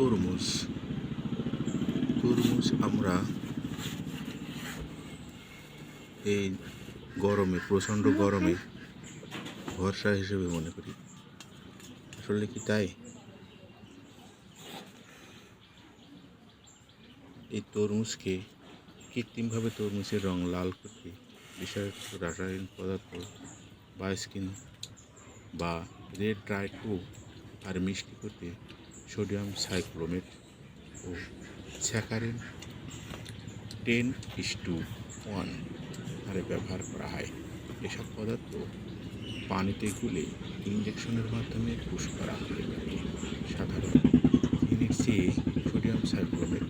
তরমুজ। তরমুজ আমরা এই গরমে, প্রচণ্ড গরমে ভরসা হিসেবে মনে করি। আসলে কি তাই? এই তরমুজকে কৃত্রিমভাবে তরমুজের রং লাল করতে বিষাক্ত রাসায়নিক পদার্থ বা স্কিন বা রেড ড্রাই টু আর মিষ্টি করতে sodium cyclamate O saccharin ten is to one হারে ব্যবহার করা হয়। এসব পদার্থ পানিতে গুলে ইঞ্জেকশনের মাধ্যমে পুশ করা সাধারণ চিনির চেয়ে সোডিয়াম সাইক্লোমেট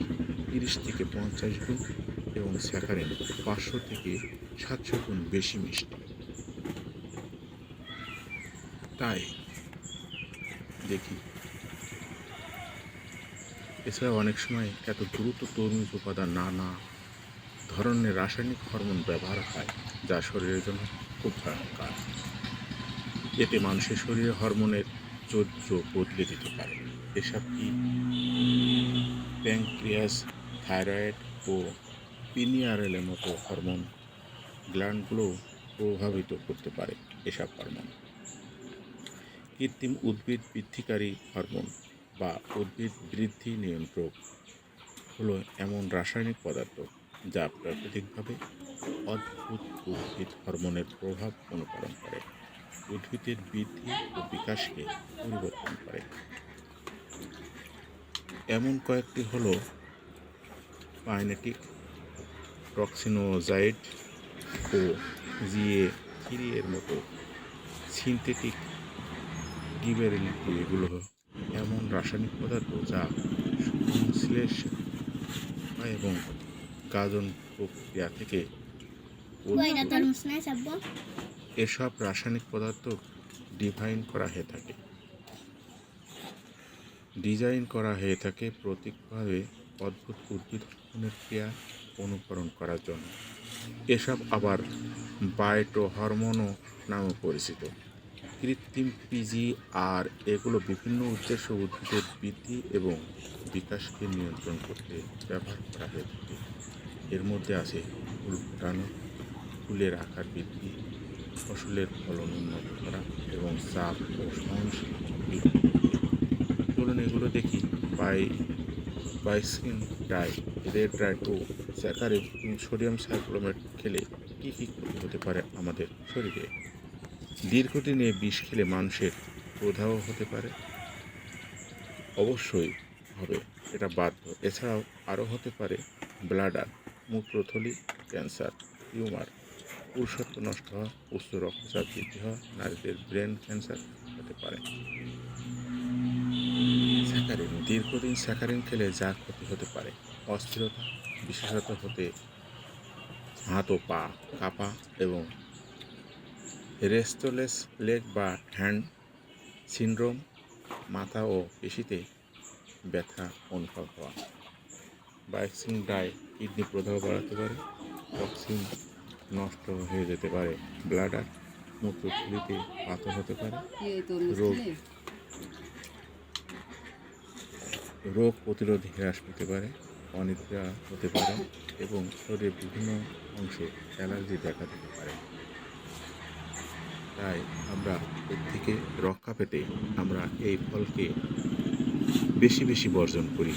তিরিশ থেকে পঞ্চাশ গুণ এবং স্যাকারিন পাঁচশো থেকে সাতশো গুণ বেশি মিষ্টি। তাই দেখি এছাড়া অনেক সময় এত দ্রুত তরমুজ উপাদান নানা ধরনের রাসায়নিক হরমোন ব্যবহার হয়, যা শরীরের জন্য খুব ভয়ঙ্কর। এতে মানুষের শরীরে হরমোনের চরিত্র বদলে দিতে পারে। এসব কি? প্যাংক্রিয়াস থাইরয়েড ও পিনিয়ারেলের মতো হরমোন গ্ল্যান্ডগুলো প্রভাবিত করতে পারে এসব হরমোন। কৃত্রিম উদ্ভিদ বৃদ্ধিকারী হরমোন। বা উদ্ভিদ বৃদ্ধি নিয়ন্ত্রক হলো এমন রাসায়নিক পদার্থ যা প্রাকৃতিকভাবে অদ্ভুত উদ্ভিদ হরমোনের প্রভাব অনুকরণ করে, উদ্ভিদের বৃদ্ধি ও বিকাশকে পরিবর্তন করে। এমন কয়েকটি হলো পাইনেটিক টক্সিনোজাইড ও জিএ থ্রি এর মতো সিনথেটিক গিবেরিলিটি এগুলো রাসায়নিক পদার্থ যা সংশ্লেষ হয় এবং গাজন প্রক্রিয়া থেকে এসব রাসায়নিক পদার্থ ডিভাইন করা হয়ে থাকে। ডিজাইন করা হয়ে থাকে প্রতীকভাবে অদ্ভুত উদ্ভিদ হরমোনের ক্রিয়া অনুকরণ করার জন্য। এসব আবার বায়োটো হরমোনও নামে পরিচিত। কৃত্রিম পিজি আর এগুলো বিভিন্ন উদ্দেশ্য উদ্ভিদের বৃদ্ধি এবং বিকাশকে নিয়ন্ত্রণ করতে ব্যবহার করা হয়ে থাকে। এর মধ্যে আছে ফুল ফোটানো, ফুলের আকার বৃদ্ধি, ফসলের ফলন উন্নত করা এবং চাপ ও সহনশীল চলুন এগুলো দেখি। বাই বাইসিন ডাই রেড ড্রাই টু স্যাকারিন সোডিয়াম সাইক্লোমেট খেলে কী কী হতে পারে আমাদের শরীরে? দীর্ঘদিনে বিষ খেলে মানুষের প্রদাহ হতে পারে। অবশ্যই হবে, এটা বাধ্য। এছাড়াও আরও হতে পারে ব্লাডার, মূত্রথলি, ক্যান্সার, টিউমার, পুরুষত্ব নষ্ট হওয়া, উচ্চ রক্তচাপ বৃদ্ধি হওয়া, নারীদের ব্রেন ক্যান্সার হতে পারে। স্যাকারিন, দীর্ঘদিন স্যাকারিন খেলে যা ক্ষতি হতে পারে, অস্থিরতা, বিশেষত হতে হাত ও পা, কাঁপা এবং রেস্টলেস লেগ বা হ্যান্ড সিনড্রোম মাথা ও পেশিতে ব্যথা অনুভব হওয়া বাইক্সিং ডাই কিডনি প্রদাহ বাড়াতে পারে, টক্সিন নষ্ট হয়ে যেতে পারে, ব্লাডার মূত্রথলিতে পাথর হতে পারে, রোগ। রোগ প্রতিরোধ হ্রাস পেতে পারে, অনিদ্রা হতে পারে এবং শরীরের বিভিন্ন অংশে অ্যালার্জি দেখা দিতে পারে তাই আমরা এর থেকে রক্ষা পেতে আমরা এই ফলকে বেশি বেশি বর্জন করি।